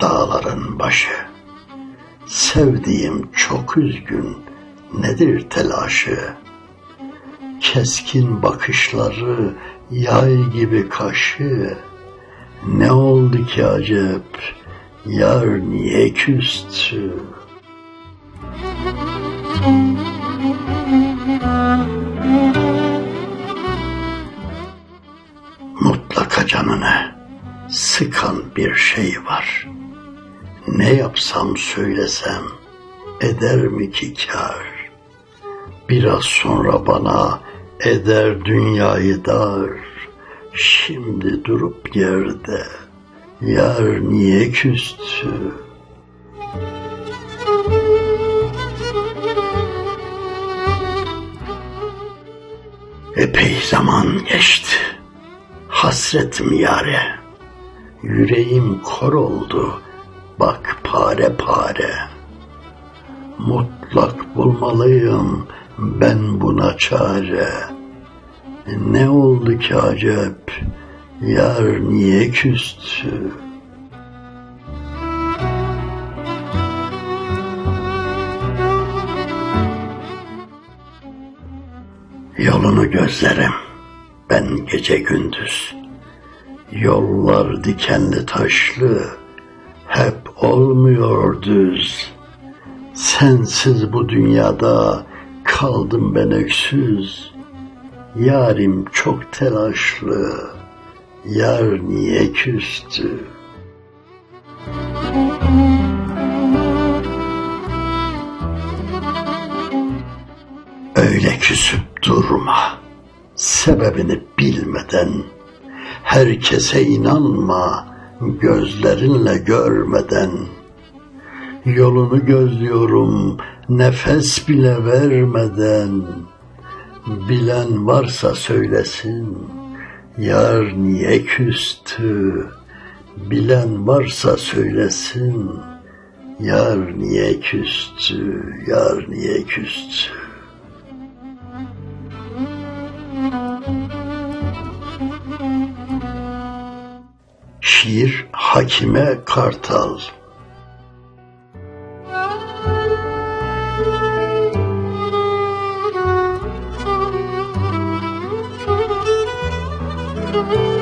dağların başı. Sevdiğim çok üzgün, nedir telaşı? Keskin bakışları, yay gibi kaşı. Ne oldu ki acep, yar niye küstü? Mutlaka canını sıkan bir şey var. Ne yapsam söylesem eder mi ki kar? Biraz sonra bana eder dünyayı dar. Şimdi durup yerde yar niye küstü? Epey zaman geçti. Hasretim yare. Yüreğim kor oldu. Bak pare pare. Mutlak bulmalıyım ben buna çare. Ne oldu ki acep? Yar niye küstü? Yolunu gözlerim ben gece gündüz. Yollar dikenli taşlı hep olmuyor düz. Sensiz bu dünyada kaldım ben öksüz. Yarim çok telaşlı, yar niye küstü? Öyle küsüp durma, sebebini bilmeden. Herkese inanma, gözlerinle görmeden. Yolunu gözlüyorum, nefes bile vermeden. Bilen varsa söylesin, yar niye küstü? Bilen varsa söylesin, yar niye küstü? Yar niye küstü? 1. Hakime Kartal Müzik